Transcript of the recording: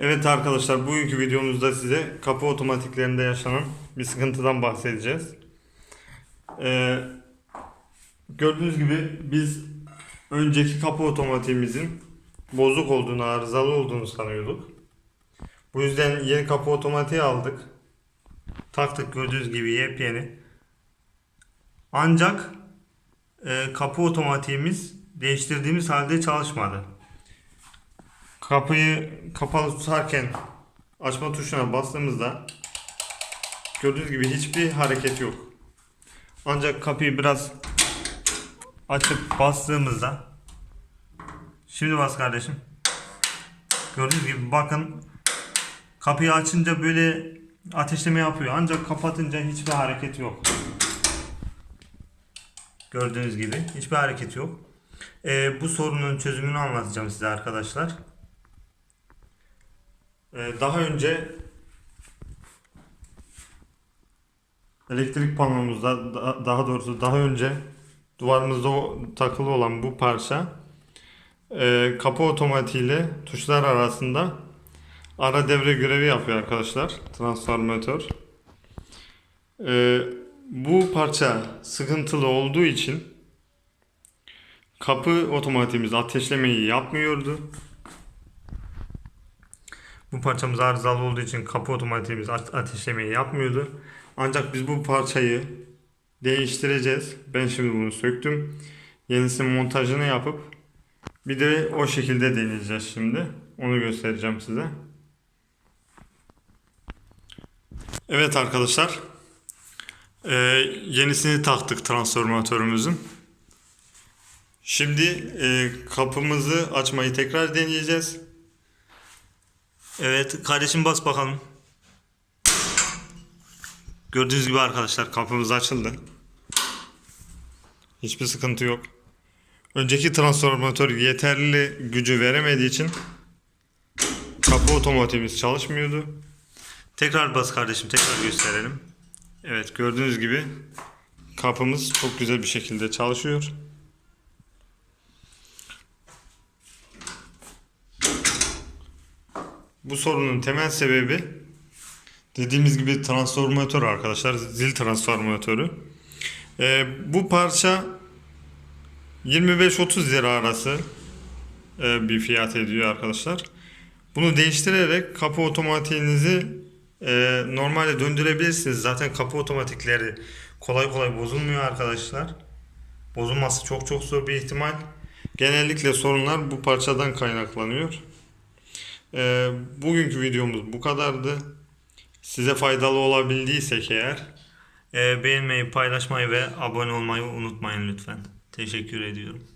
Evet arkadaşlar bugünkü videomuzda size kapı otomatiklerinde yaşanan bir sıkıntıdan bahsedeceğiz. Ee, gördüğünüz gibi biz önceki kapı otomatiğimizin bozuk olduğunu, arızalı olduğunu sanıyorduk. Bu yüzden yeni kapı otomatiği aldık. Taktık gördüğünüz gibi yepyeni. Ancak e, kapı otomatiğimiz değiştirdiğimiz halde çalışmadı. Kapıyı kapalı tutarken açma tuşuna bastığımızda gördüğünüz gibi hiçbir hareket yok. Ancak kapıyı biraz açıp bastığımızda şimdi bas kardeşim. Gördüğünüz gibi bakın kapıyı açınca böyle ateşleme yapıyor. Ancak kapatınca hiçbir hareket yok. Gördüğünüz gibi hiçbir hareket yok. Ee, bu sorunun çözümünü anlatacağım size arkadaşlar. Ee, daha önce elektrik panomuzda da- daha doğrusu daha önce duvarımızda takılı olan bu parça e, kapı otomatiğiyle tuşlar arasında ara devre görevi yapıyor arkadaşlar transformatör. Ee, bu parça sıkıntılı olduğu için kapı otomatiğimiz ateşlemeyi yapmıyordu. Bu parçamız arızalı olduğu için kapı otomatiğimiz ateşlemeyi yapmıyordu. Ancak biz bu parçayı değiştireceğiz. Ben şimdi bunu söktüm. Yenisinin montajını yapıp bir de o şekilde deneyeceğiz şimdi. Onu göstereceğim size. Evet arkadaşlar. Ee, yenisini taktık transformatörümüzün. Şimdi e, kapımızı açmayı tekrar deneyeceğiz. Evet kardeşim bas bakalım. Gördüğünüz gibi arkadaşlar kapımız açıldı. Hiçbir sıkıntı yok. Önceki transformatör yeterli gücü veremediği için kapı otomatikimiz çalışmıyordu. Tekrar bas kardeşim tekrar gösterelim. Evet gördüğünüz gibi kapımız çok güzel bir şekilde çalışıyor. Bu sorunun temel sebebi dediğimiz gibi transformatör arkadaşlar. Zil transformatörü. Ee, bu parça 25-30 lira arası e, bir fiyat ediyor arkadaşlar. Bunu değiştirerek kapı otomatiğinizi e, normalde döndürebilirsiniz. Zaten kapı otomatikleri kolay kolay bozulmuyor arkadaşlar. Bozulması çok çok zor bir ihtimal. Genellikle sorunlar bu parçadan kaynaklanıyor. Ee, bugünkü videomuz bu kadardı. Size faydalı olabildiysek eğer e, beğenmeyi, paylaşmayı ve abone olmayı unutmayın lütfen. Teşekkür ediyorum.